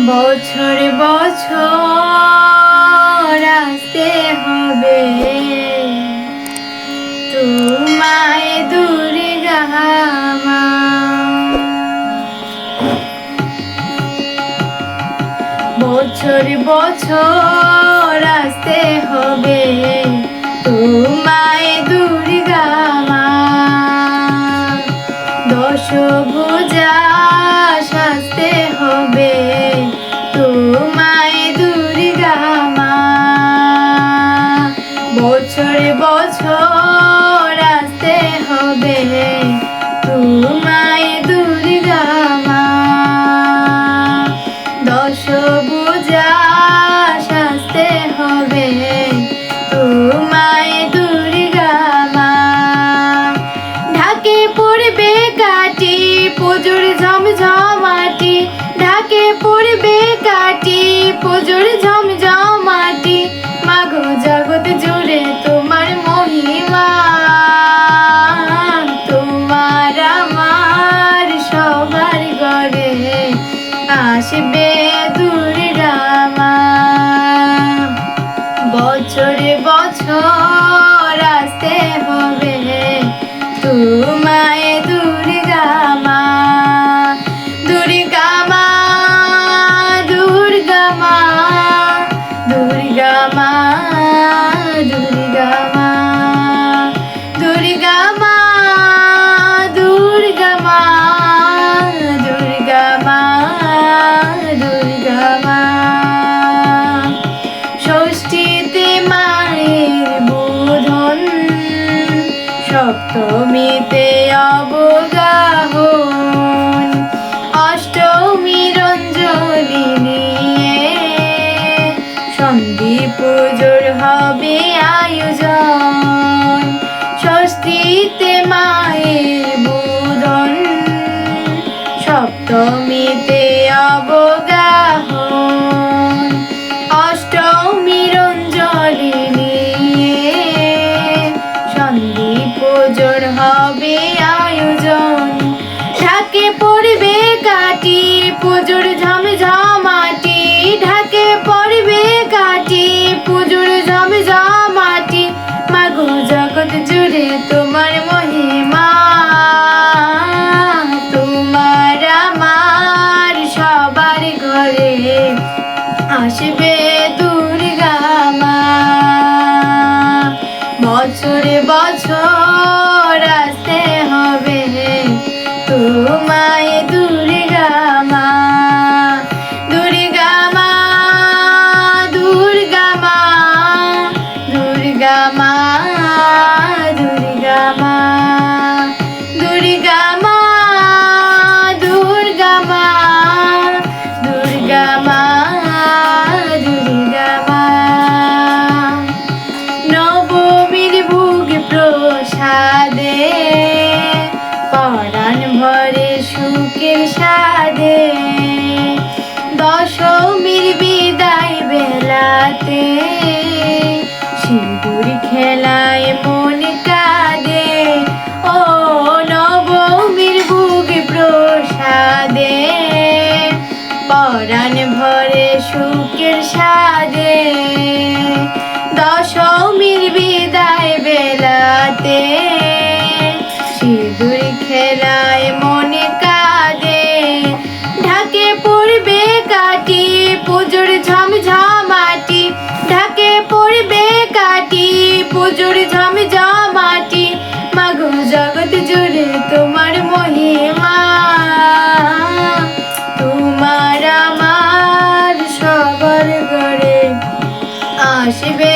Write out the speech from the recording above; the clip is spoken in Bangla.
বছর বছর আসতে হবে। তোমায় দুর্গা মা। বছর বছর জোরে সপ্তমীতে অবগাহন অষ্টমীর অঞ্জলি নিয়ে সন্ধি পুজোর হবে আয়োজন। ষষ্ঠীতে মায়ের বোধন সপ্তমীতে অবগাহন পুজোর ঝমঝমাটি, ঢাকে পড়বে কাটি পুজোর ঝমঝমাটি মাগো জগৎ জুড়ে তোমার মহিমা। তোমার আমার সবার ঘরে আসবে দুর্গা মা। বছর সাদে দশমীর বিদায় বেলাতে সিঁদুর খেলায় মনে কাঁদে। ঢাকে পড়বে কাটি পুজোর ঝমঝমাটি। ঢাকে পড়বে কাটি পুজোর ঝমঝমাটি। মাগো জগৎ জুড়ে তোমার মহিমা। আসবে